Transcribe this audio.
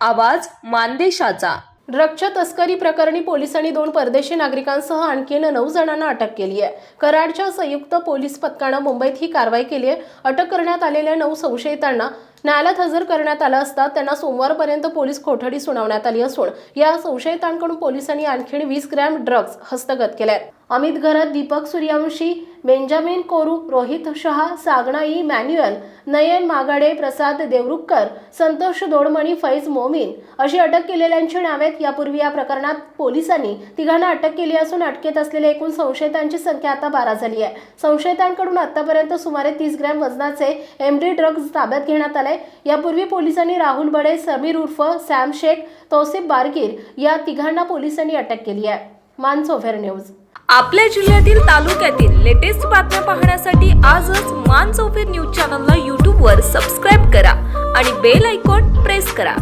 आवाज मानदेशाचा. ड्रगच्या तस्करी प्रकरणी पोलिसांनी दोन परदेशी नागरिकांसह आणखीन नऊ जणांना अटक केली आहे. कराडच्या संयुक्त पोलीस पथकानं मुंबईत ही कारवाई केली आहे. अटक करण्यात आलेल्या नऊ संशयितांना न्यायालयात हजर करण्यात आलं असता त्यांना सोमवारपर्यंत पोलीस कोठडी सुनावण्यात आली असून या संशयितांकडून पोलिसांनी आणखी वीस ग्रॅम ड्रग्ज हस्तगत केले अमित घरत दीपक सूर्यवंशी बेंजामिन कोरू रोहित शहा सागणाई मॅन्युअल नयन मागाडे प्रसाद देवरुखकर संतोष दोडमणी फैज मोमीन अशी अटक केलेल्यांची नावे यापूर्वी या प्रकरणात पोलिसांनी तिघांना अटक केली असून अटकेत असलेल्या एकूण संशयितांची संख्या आता बारा झाली आहे. संशयितांकडून आतापर्यंत सुमारे तीस ग्रॅम वजनाचे एमडी ड्रग्ज ताब्यात घेण्यात आले यापूर्वी पोलिसांनी राहुल बडे समीर उर्फ सॅम शेख तौसिफ बारगीर या तिघांना पोलिसांनी अटक केली आहे. मानसोफेर न्यूज. आपल्या जिल्ह्यातील तालुक्यातील लेटेस्ट बातम्या पाहण्यासाठी आजच मानसोफेर न्यूज चॅनलला यूट्यूबवर सबस्क्राईब करा आणि बेल आयकॉन प्रेस करा.